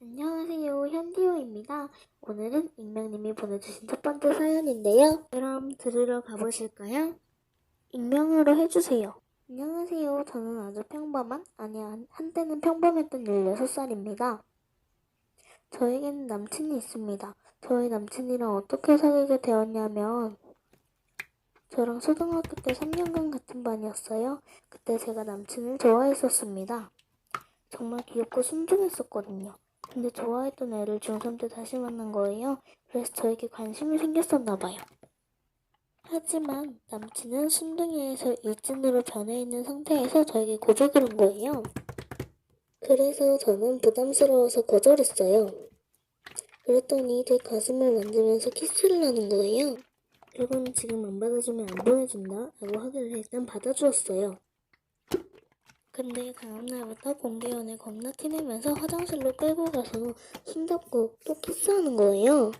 안녕하세요. 현디오입니다. 오늘은 익명님이 보내주신 첫 번째 사연인데요. 그럼 들으러 가보실까요? 익명으로 해주세요. 안녕하세요. 저는 아주 평범한, 아니, 한- 한때는 평범했던 16살입니다. 저에게는 남친이 있습니다. 저희 남친이랑 어떻게 사귀게 되었냐면, 저랑 초등학교 때 3년간 같은 반이었어요. 그때 제가 남친을 좋아했었습니다. 정말 귀엽고 순종했었거든요. 근데 좋아했던 애를 중3 때 다시 만난 거예요. 그래서 저에게 관심이 생겼었나 봐요. 하지만 남친은 순둥이에서 일진으로 변해 있는 상태에서 저에게 고백을 한 거예요. 그래서 저는 부담스러워서 거절했어요. 그랬더니 제 가슴을 만지면서 키스를 하는 거예요. 그리고는 지금 안 받아주면 안 보내준다 라고 하길래 일단 받아주었어요. 근데 다음날부터 공개연애 겁나 티내면서 화장실로 끌고 가서 손잡고 또 키스하는 거예요.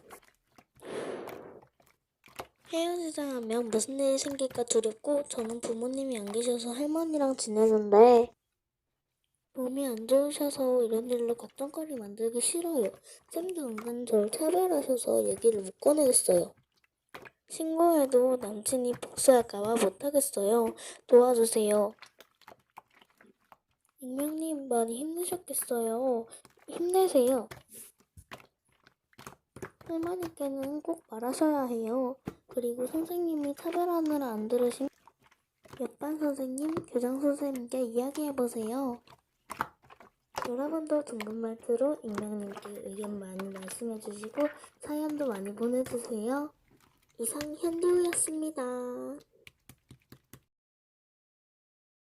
헤어지자 하면 무슨 일이 생길까 두렵고 저는 부모님이 안 계셔서 할머니랑 지내는데 몸이 안 좋으셔서 이런 일로 걱정거리 만들기 싫어요. 쌤도 은근 저를 차별하셔서 얘기를 못 꺼내겠어요. 신고해도 남친이 복수할까봐 못하겠어요. 도와주세요. 익명님 많이 힘드셨겠어요. 힘내세요. 할머니께는 꼭 말하셔야 해요. 그리고 선생님이 차별하느라 안 들으신 옆반 선생님, 교장 선생님께 이야기해보세요. 여러분도 둥근 말투로 익명님께 의견 많이 말씀해주시고 사연도 많이 보내주세요. 이상 현두였습니다.